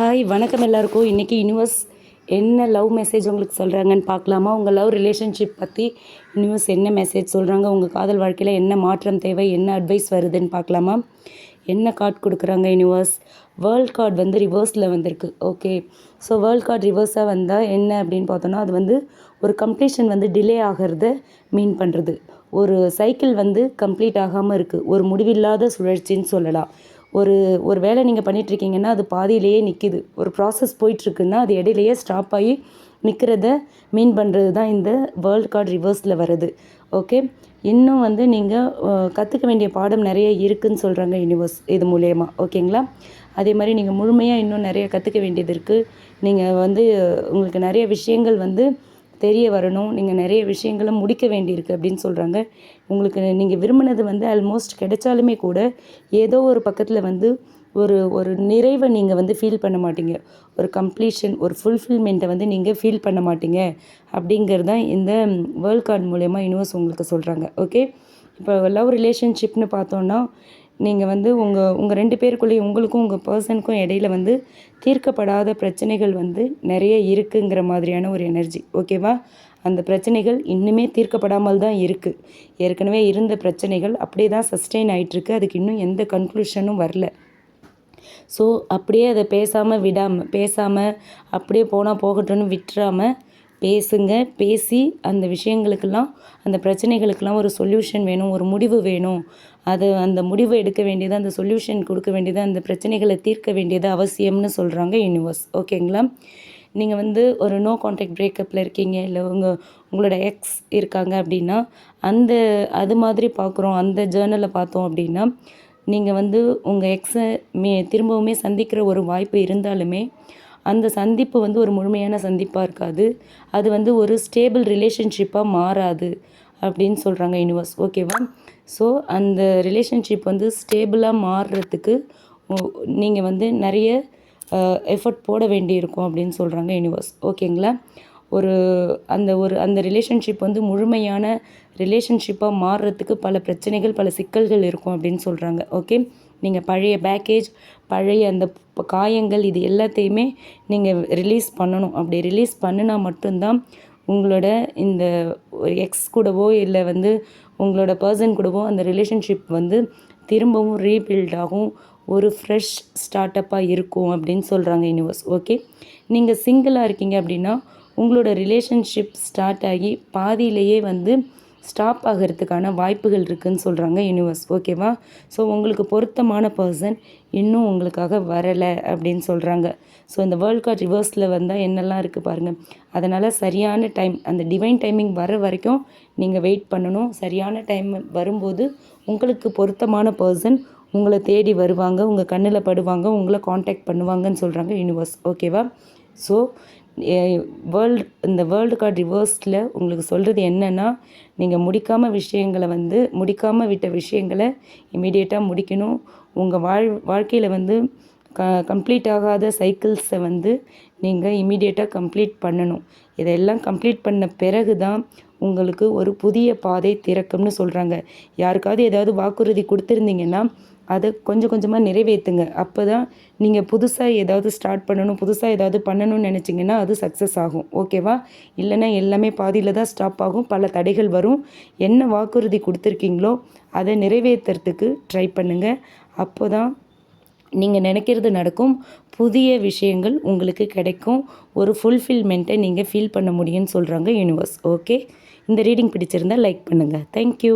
Hi வணக்கம் எல்லாருக்கும். இன்றைக்கி யூனிவர்ஸ் என்ன லவ் மெசேஜ் உங்களுக்கு சொல்கிறாங்கன்னு பார்க்கலாமா? உங்கள் லவ் ரிலேஷன்ஷிப் பற்றி யூனிவர்ஸ் என்ன மெசேஜ் சொல்கிறாங்க உங்கள் காதல் வாழ்க்கையில் என்ன மாற்றம் தேவை? என்ன அட்வைஸ் வருதுன்னு பார்க்கலாமா? என்ன கார்டு கொடுக்குறாங்க யூனிவர்ஸ் வேர்ல்ட் கார்டு வந்து ரிவர்ஸில் வந்திருக்கு. ஓகே ஸோ வேர்ல்ட் கார்டு ரிவர்ஸாக வந்தால் என்ன அப்படின்னு பார்த்தோன்னா அது வந்து ஒரு கம்ப்ளீஷன் வந்து டிலே ஆகிறத மீன் பண்ணுறது ஒரு சைக்கிள் வந்து கம்ப்ளீட் ஆகாமல் இருக்குது ஒரு முடிவில்லாத சுழற்சின்னு சொல்லலாம். ஒரு ஒரு வேலை நீங்கள் பண்ணிகிட்ருக்கீங்கன்னா அது பாதியிலேயே நிற்கிது ஒரு ப்ராசஸ் போயிட்டுருக்குன்னா அது இடையிலையே ஸ்டாப் ஆகி நிற்கிறத மீன் பண்ணுறது தான் இந்த வேர்ல்ட் கார்டு ரிவர்ஸில் வருது. ஓகே இன்னும் வந்து நீங்கள் கற்றுக்க வேண்டிய பாடம் நிறைய இருக்குதுன்னு சொல்கிறாங்க யூனிவர்ஸ் இது மூலயமா. ஓகேங்களா அதே மாதிரி நீங்கள் முழுமையாக இன்னும் நிறைய கற்றுக்க வேண்டியது இருக்குது நீங்கள் வந்து உங்களுக்கு நிறைய விஷயங்கள் வந்து தெரிய வரணும். நீங்கள் நிறைய விஷயங்களை முடிக்க வேண்டியிருக்கு அப்படின்னு சொல்கிறாங்க உங்களுக்கு நீங்கள் விரும்பினது வந்து ஆல்மோஸ்ட் கிடைச்சாலுமே கூட ஏதோ ஒரு பக்கத்தில் வந்து ஒரு ஒரு நிறைவை நீங்கள் வந்து ஃபீல் பண்ண மாட்டீங்க. ஒரு கம்ப்ளீஷன் ஒரு ஃபுல்ஃபில்மெண்ட்டை வந்து நீங்கள் ஃபீல் பண்ண மாட்டீங்க. அப்படிங்கிறது தான் இந்த வேர்ல்ட் கார்டு மூலயமா யூனிவர்ஸ் உங்களுக்கு சொல்கிறாங்க ஓகே இப்போ லவ் ரிலேஷன்ஷிப்னு பார்த்தோன்னா நீங்கள் வந்து உங்கள் உங்கள் ரெண்டு பேருக்குள்ளேயும் உங்களுக்கும் உங்கள் பர்சனுக்கும் இடையில வந்து தீர்க்கப்படாத பிரச்சனைகள் வந்து நிறைய இருக்குங்கிற மாதிரியான ஒரு எனர்ஜி ஓகேவா அந்த பிரச்சனைகள் இன்னுமே தீர்க்கப்படாமல் தான் இருக்குது ஏற்கனவே இருந்த பிரச்சனைகள் அப்படியே தான் சஸ்டெயின் ஆகிட்டுருக்கு அதுக்கு இன்னும் எந்த கன்க்ளூஷனும் வரல. ஸோ அப்படியே அதை பேசாமல் விடாமல் பேசாமல் அப்படியே போனால் போகட்டும்னு விட்டுறாமல் பேசுங்க. பேசி அந்த விஷயங்களுக்கெல்லாம் அந்த பிரச்சனைகளுக்கெல்லாம் ஒரு சொல்யூஷன் வேணும் ஒரு முடிவு வேணும். அது அந்த முடிவு எடுக்க வேண்டியது அந்த சொல்யூஷன் கொடுக்க வேண்டியது அந்த பிரச்சனைகளை தீர்க்க வேண்டியது அவசியம்னு சொல்கிறாங்க யூனிவர்ஸ் ஓகேங்களா நீங்கள் வந்து ஒரு நோ கான்டாக்ட் பிரேக்கப்பில் இருக்கீங்க இல்லை உங்கள் உங்களோட எக்ஸ் இருக்காங்க அப்படின்னா அந்த அது மாதிரி பார்க்குறோம் அந்த ஜேர்னலை பார்த்தோம் அப்படின்னா நீங்கள் வந்து உங்கள் எக்ஸை மே திரும்பவுமே சந்திக்கிற ஒரு வாய்ப்பு இருந்தாலுமே அந்த சந்திப்பு வந்து ஒரு முழுமையான சந்திப்பாக இருக்காது. அது வந்து ஒரு ஸ்டேபிள் ரிலேஷன்ஷிப்பாக மாறாது அப்படின்னு சொல்கிறாங்க யூனிவர்ஸ் ஓகேவா ஸோ அந்த ரிலேஷன்ஷிப் வந்து ஸ்டேபிளாக மாறுறதுக்கு நீங்கள் வந்து நிறைய எஃபர்ட் போட வேண்டியிருக்கும் அப்படின்னு சொல்கிறாங்க யூனிவர்ஸ் ஓகேங்களா ஒரு அந்த ஒரு அந்த ரிலேஷன்ஷிப் வந்து முழுமையான ரிலேஷன்ஷிப்பாக மாறுறதுக்கு பல பிரச்சனைகள் பல சிக்கல்கள் இருக்கும் அப்படின்னு சொல்கிறாங்க ஓகே நீங்கள் பழைய பேக்கேஜ் பழைய அந்த காயங்கள் இது எல்லாத்தையுமே நீங்கள் ரிலீஸ் பண்ணணும். அப்படி ரிலீஸ் பண்ணினா மட்டும்தான் உங்களோட இந்த எக்ஸ் கூடவோ இல்லை வந்து உங்களோட பர்சன் கூடவோ அந்த ரிலேஷன்ஷிப் வந்து திரும்பவும் ரீபில்ட் ஆகும். ஒரு ஃப்ரெஷ் ஸ்டார்ட் அப்பாக இருக்கும் அப்படின்னு சொல்கிறாங்க யூனிவர்ஸ் ஓகே நீங்கள் சிங்கிளாக இருக்கீங்க அப்படின்னா உங்களோட ரிலேஷன்ஷிப் ஸ்டார்ட் ஆகி பாதியிலேயே வந்து ஸ்டாப் ஆகிறதுக்கான வாய்ப்புகள் இருக்குதுன்னு சொல்கிறாங்க யூனிவர்ஸ் ஓகேவா ஸோ உங்களுக்கு பொருத்தமான பர்சன் இன்னும் உங்களுக்காக வரலை அப்படின்னு சொல்கிறாங்க ஸோ இந்த வேர்ல்ட் கார்ட் ரிவர்ஸில் வந்தால் என்னெல்லாம் இருக்குது பாருங்கள் அதனால் சரியான டைம் அந்த டிவைன் டைமிங் வர வரைக்கும் நீங்கள் வெயிட் பண்ணணும். சரியான டைம் வரும்போது உங்களுக்கு பொருத்தமான பர்சன் உங்களை தேடி வருவாங்க உங்கள் கண்ணில் படுவாங்க உங்களை காண்டாக்ட் பண்ணுவாங்கன்னு சொல்கிறாங்க யூனிவர்ஸ் ஓகேவா ஸோ வேர்ல்டு இந்த வேர்ல்டு கார்டு ரிவர்ஸில் உங்களுக்கு சொல்கிறது என்னென்னா நீங்கள் முடிக்காமல் விஷயங்களை வந்து முடிக்காமல் விட்ட விஷயங்களை இமீடியட்டாக முடிக்கணும். உங்கள் வாழ் வாழ்க்கையில் வந்து க கம்ப்ளீட் ஆகாத சைக்கிள்ஸை வந்து நீங்கள் இமீடியட்டாக கம்ப்ளீட் பண்ணணும். இதெல்லாம் கம்ப்ளீட் பண்ண பிறகு தான் உங்களுக்கு ஒரு புதிய பாதை திறக்கும்னு சொல்கிறாங்க யாருக்காவது ஏதாவது வாக்குறுதி கொடுத்துருந்தீங்கன்னா அதை கொஞ்சம் கொஞ்சமாக நிறைவேற்றுங்க அப்போ தான் நீங்கள் புதுசாக ஏதாவது ஸ்டார்ட் பண்ணணும் புதுசாக ஏதாவது பண்ணணும்னு நினச்சிங்கன்னா அது சக்ஸஸ் ஆகும். ஓகேவா இல்லைன்னா எல்லாமே பாதியில் தான் ஸ்டாப் ஆகும். பல தடைகள் வரும். என்ன வாக்குறுதி கொடுத்துருக்கீங்களோ அதை நிறைவேற்றுறதுக்கு ட்ரை பண்ணுங்கள் அப்போ தான் நீங்கள் நினைக்கிறது நடக்கும். புதிய விஷயங்கள் உங்களுக்கு கிடைக்கும். ஒரு ஃபுல்ஃபில்மெண்ட்டை நீங்கள் ஃபீல் பண்ண முடியும்னு சொல்கிறாங்க யூனிவர்ஸ் ஓகே இந்த ரீடிங் பிடிச்சிருந்தால் லைக் பண்ணுங்கள் தேங்க்யூ